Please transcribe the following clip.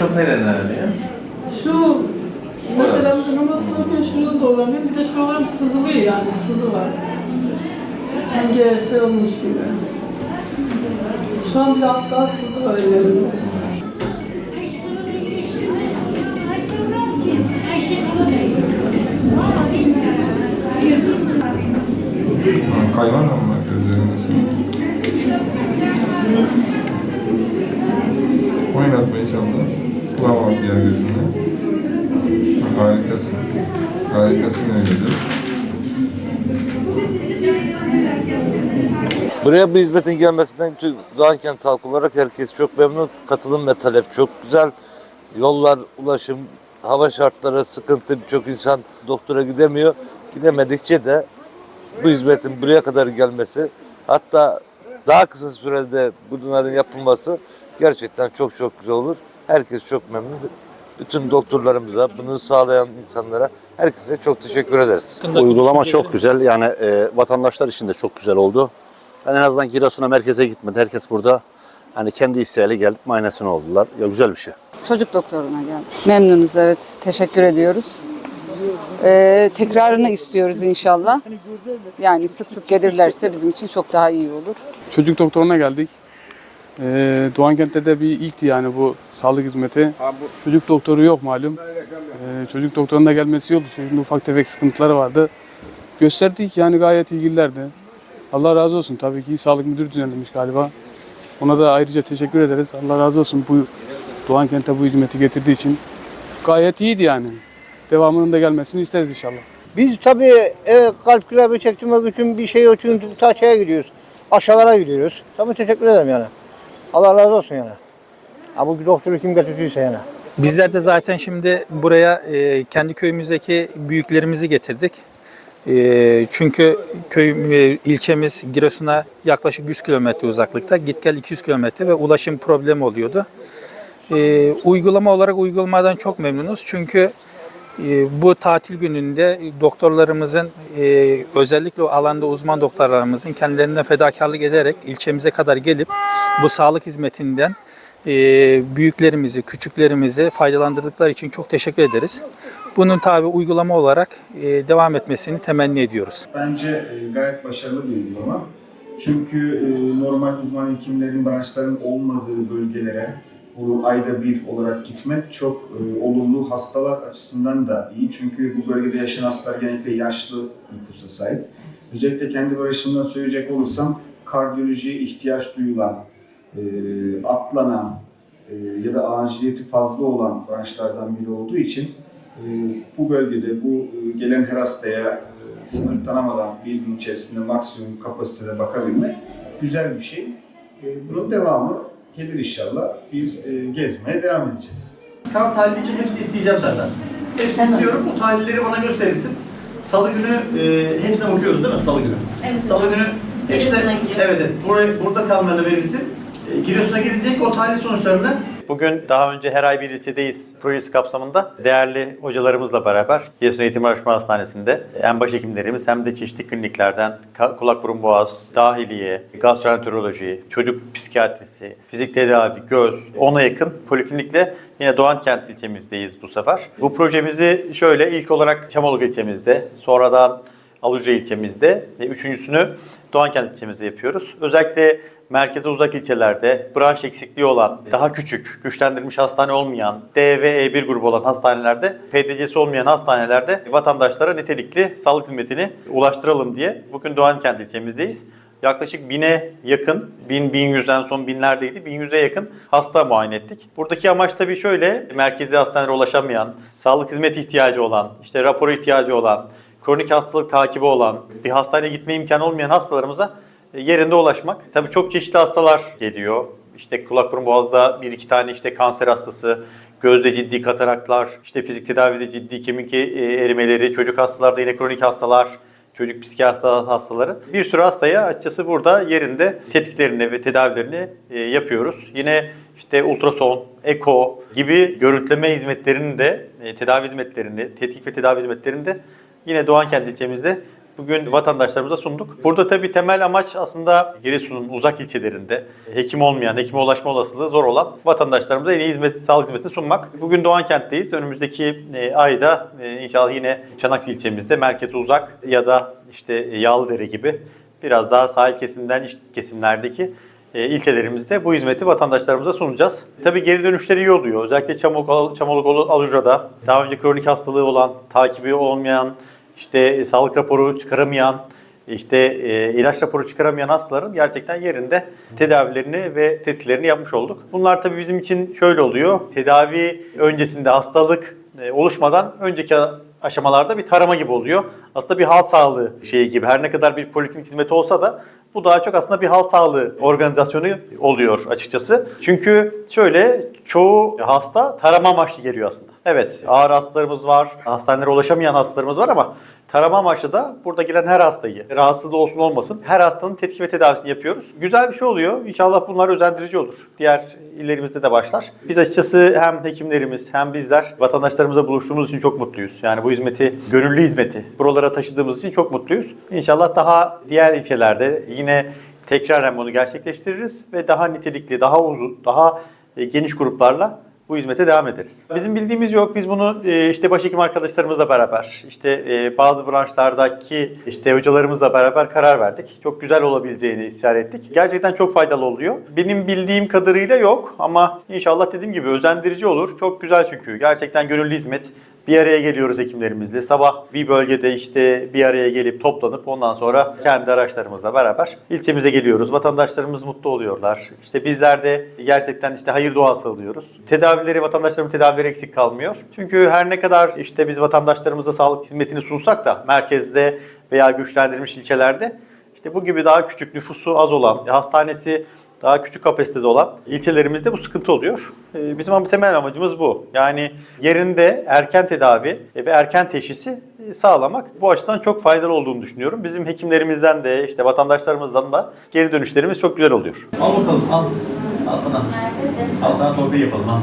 çok nereden ağrıyor? Şu mesela bir namaz kılarken şurada zorlanıyor. Bir de şu an sızılıyor yani sızı var. Sanki şey olmuş gibi. Şu an bir hatta sızı var ellerimde. Kayvan ama gözlerinde Oynatmaya çaldı. Kulağıma diğer gözünle. Harikasın. Harikasın öyledir. Buraya bu hizmetin gelmesinden tüm Doğankent halkı olarak herkes çok memnun. Katılım ve talep çok güzel. Yollar, ulaşım, hava şartları sıkıntı. Birçok insan doktora gidemiyor. Gidemedikçe de bu hizmetin buraya kadar gelmesi hatta daha kısa sürede bunların yapılması gerçekten çok çok güzel olur. Herkes çok memnun. Bütün doktorlarımıza, bunu sağlayan insanlara herkese çok teşekkür ederiz. Uygulama çok güzel. Yani e, vatandaşlar için de çok güzel oldu. Yani en azından Giresun'a merkeze gitmedi. Herkes burada hani kendi isteğiyle gelip muayenesine oldular. Ya güzel bir şey. Çocuk doktoruna geldik. Memnunuz evet. Teşekkür ediyoruz. Ee, tekrarını istiyoruz inşallah. Yani sık sık gelirlerse bizim için çok daha iyi olur. Çocuk doktoruna geldik. Ee, Doğankent'te de bir ilkti yani bu sağlık hizmeti. Çocuk doktoru yok malum. Ee, çocuk doktoruna gelmesi yoktu. Çocuğun ufak tefek sıkıntıları vardı. Gösterdik yani gayet ilgililerdi. Allah razı olsun. Tabii ki sağlık müdürü düzenlemiş galiba. Ona da ayrıca teşekkür ederiz. Allah razı olsun bu Doğankent'e bu hizmeti getirdiği için. Gayet iyiydi yani. Devamının da gelmesini isteriz inşallah. Biz tabii e, kalp küreği çektirmek için bir şey için ta şeye gidiyoruz. Aşağılara gidiyoruz. Tabii teşekkür ederim yani. Allah razı olsun yani. Ha, bu doktoru kim getirdiyse yani. Bizler de zaten şimdi buraya e, kendi köyümüzdeki büyüklerimizi getirdik. E, çünkü köy e, ilçemiz Giresun'a yaklaşık 100 kilometre uzaklıkta, git gel 200 kilometre ve ulaşım problemi oluyordu. E, uygulama olarak uygulamadan çok memnunuz çünkü bu tatil gününde doktorlarımızın e, özellikle o alanda uzman doktorlarımızın kendilerinden fedakarlık ederek ilçemize kadar gelip bu sağlık hizmetinden e, büyüklerimizi, küçüklerimizi faydalandırdıkları için çok teşekkür ederiz. Bunun tabi uygulama olarak e, devam etmesini temenni ediyoruz. Bence e, gayet başarılı bir uygulama. Çünkü e, normal uzman hekimlerin, branşların olmadığı bölgelere bu ayda bir olarak gitmek çok e, olumlu hastalar açısından da iyi. Çünkü bu bölgede yaşayan hastalar genellikle yaşlı nüfusa sahip. Özellikle kendi branşımdan söyleyecek olursam kardiyolojiye ihtiyaç duyulan, e, atlanan e, ya da aciliyeti fazla olan branşlardan biri olduğu için e, bu bölgede bu e, gelen her hastaya e, sınır tanımadan bir gün içerisinde maksimum kapasitede bakabilmek güzel bir şey. E, bunun devamı gelir inşallah. Biz e, gezmeye devam edeceğiz. Kan tahlili için hepsini isteyeceğim senden. Hepsini istiyorum. Bu tahlilleri bana gösterirsin. Salı günü e, hepsine bakıyoruz değil mi? Salı günü. Evet. Salı günü hepsine, Giresun'a gidiyor. evet, evet. Buraya, burada kalmalarını verirsin. E, Giresun'a gidecek o tahlil sonuçlarını Bugün daha önce her ay bir ilçedeyiz projesi kapsamında değerli hocalarımızla beraber Giresun Eğitim Araştırma Hastanesi'nde hem başhekimlerimiz hem de çeşitli kliniklerden kulak burun boğaz, dahiliye, gastroenteroloji, çocuk psikiyatrisi, fizik tedavi, göz, ona yakın poliklinikle yine Doğankent ilçemizdeyiz bu sefer. Bu projemizi şöyle ilk olarak Çamoluk ilçemizde, sonradan Aluca ilçemizde, ve üçüncüsünü Doğankent ilçemizde yapıyoruz. Özellikle merkeze uzak ilçelerde branş eksikliği olan, daha küçük, güçlendirilmiş hastane olmayan, D ve E1 grubu olan hastanelerde, PDC'si olmayan hastanelerde vatandaşlara nitelikli sağlık hizmetini ulaştıralım diye bugün Doğankent ilçemizdeyiz. Yaklaşık bine yakın, 1000 1100'den son binlerdeydi. 1100'e yakın hasta muayene ettik. Buradaki amaç tabii şöyle, merkezi hastanelere ulaşamayan, sağlık hizmeti ihtiyacı olan, işte raporu ihtiyacı olan, kronik hastalık takibi olan, bir hastaneye gitme imkanı olmayan hastalarımıza e, yerinde ulaşmak. Tabii çok çeşitli hastalar geliyor. İşte kulak burun boğazda bir iki tane işte kanser hastası, gözde ciddi kataraklar, işte fizik tedavide ciddi kemik e, erimeleri, çocuk hastalarda yine kronik hastalar, çocuk psikiyatri hastaları. Bir sürü hastaya açıkçası burada yerinde tetkiklerini ve tedavilerini e, yapıyoruz. Yine işte ultrason, eko gibi görüntüleme hizmetlerini de, tedavi hizmetlerini, tetkik ve tedavi hizmetlerini de yine Doğankent ilçemizde bugün vatandaşlarımıza sunduk. Burada tabii temel amaç aslında Giresun'un uzak ilçelerinde hekim olmayan, hekime ulaşma olasılığı zor olan vatandaşlarımıza en iyi hizmet, sağlık hizmetini sunmak. Bugün Doğan kentteyiz. Önümüzdeki e, ayda e, inşallah yine Çanak ilçemizde merkeze uzak ya da işte Yağlıdere gibi biraz daha sahil kesimden kesimlerdeki e, ilçelerimizde bu hizmeti vatandaşlarımıza sunacağız. Tabii geri dönüşleri iyi oluyor. Özellikle Çamoluk, Çamoluk Alucra'da daha önce kronik hastalığı olan, takibi olmayan, işte e, sağlık raporu çıkaramayan, işte e, ilaç raporu çıkaramayan hastaların gerçekten yerinde tedavilerini ve tetkiklerini yapmış olduk. Bunlar tabii bizim için şöyle oluyor. Tedavi öncesinde hastalık e, oluşmadan önceki aşamalarda bir tarama gibi oluyor. Aslında bir hal sağlığı şeyi gibi. Her ne kadar bir poliklinik hizmeti olsa da bu daha çok aslında bir hal sağlığı organizasyonu oluyor açıkçası. Çünkü şöyle çoğu hasta tarama amaçlı geliyor aslında. Evet ağır hastalarımız var, hastanelere ulaşamayan hastalarımız var ama tarama amaçlı da burada giren her hastayı, rahatsız olsun olmasın her hastanın tetkik ve tedavisini yapıyoruz. Güzel bir şey oluyor. İnşallah bunlar özendirici olur. Diğer illerimizde de başlar. Biz açıkçası hem hekimlerimiz hem bizler vatandaşlarımıza buluştuğumuz için çok mutluyuz. Yani bu hizmeti, gönüllü hizmeti buralara taşıdığımız için çok mutluyuz. İnşallah daha diğer ilçelerde yine tekraren bunu gerçekleştiririz ve daha nitelikli, daha uzun, daha e, geniş gruplarla bu hizmete devam ederiz. Bizim bildiğimiz yok. Biz bunu e, işte başhekim arkadaşlarımızla beraber, işte e, bazı branşlardaki işte hocalarımızla beraber karar verdik. Çok güzel olabileceğini istişare ettik. Gerçekten çok faydalı oluyor. Benim bildiğim kadarıyla yok ama inşallah dediğim gibi özendirici olur. Çok güzel çünkü. Gerçekten gönüllü hizmet. Bir araya geliyoruz hekimlerimizle. Sabah bir bölgede işte bir araya gelip toplanıp ondan sonra kendi araçlarımızla beraber ilçemize geliyoruz. Vatandaşlarımız mutlu oluyorlar. İşte bizler de gerçekten işte hayır duası alıyoruz. Tedavileri vatandaşlarımın tedavileri eksik kalmıyor. Çünkü her ne kadar işte biz vatandaşlarımıza sağlık hizmetini sunsak da merkezde veya güçlendirilmiş ilçelerde işte bu gibi daha küçük nüfusu az olan, hastanesi daha küçük kapasitede olan ilçelerimizde bu sıkıntı oluyor. Ee, Bizim ama temel amacımız bu. Yani yerinde erken tedavi ve erken teşhisi e, sağlamak bu açıdan çok faydalı olduğunu düşünüyorum. Bizim hekimlerimizden de işte vatandaşlarımızdan da geri dönüşlerimiz çok güzel oluyor. Al bakalım al. Al sana. Al sana torbayı yapalım al.